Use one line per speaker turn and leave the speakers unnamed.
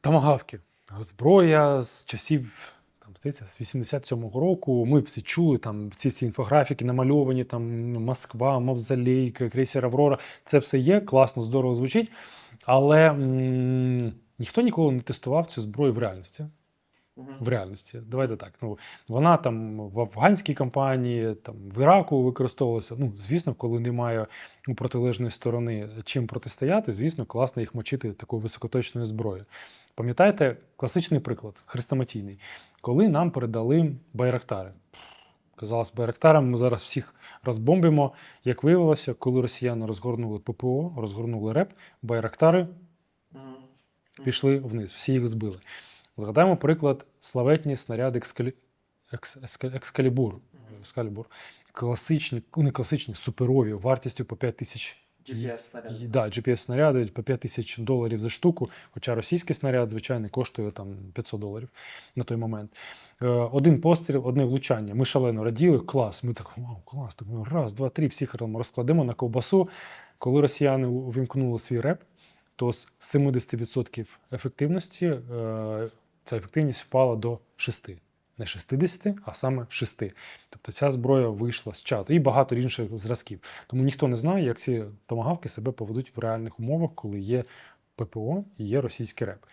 Томагавки. Зброя з часів. Там, здається, з 87-го року ми всі чули там ці всі інфографіки намальовані, там ну, Москва, Мавзолей, крейсер Аврора. Це все є, класно, здорово звучить. Але м- ніхто ніколи не тестував цю зброю в реальності. В реальності, давайте так. Ну вона там в афганській кампанії, там в Іраку використовувалася. Ну, звісно, коли немає у протилежної сторони чим протистояти, звісно, класно їх мочити такою високоточною зброєю. Пам'ятаєте класичний приклад, хрестоматійний, коли нам передали байрактари. Казалось, байрактарам ми зараз всіх розбомбимо. Як виявилося, коли росіяни розгорнули ППО, розгорнули РЕП, байрактари пішли вниз, всі їх збили. Згадаємо приклад славетні снаряди Екскалі... Екс... Екс- Екскалібур. Екскалібур. Класичні, ну, не класичні, суперові, вартістю по 5 тисяч.
GPS снаряд.
І- Да, GPS-снаряди по 5 тисяч доларів за штуку, хоча російський снаряд, звичайно, коштує там 500 доларів на той момент. Е, один постріл, одне влучання. Ми шалено раділи, клас. Ми так, вау, клас, так, ну, раз, два, три, всіх розкладемо на ковбасу. Коли росіяни увімкнули свій реп, то з 70% ефективності е, ця ефективність впала до 6. Не 60, а саме 6. Тобто ця зброя вийшла з чату і багато інших зразків. Тому ніхто не знає, як ці томагавки себе поведуть в реальних умовах, коли є ППО і є російський реп.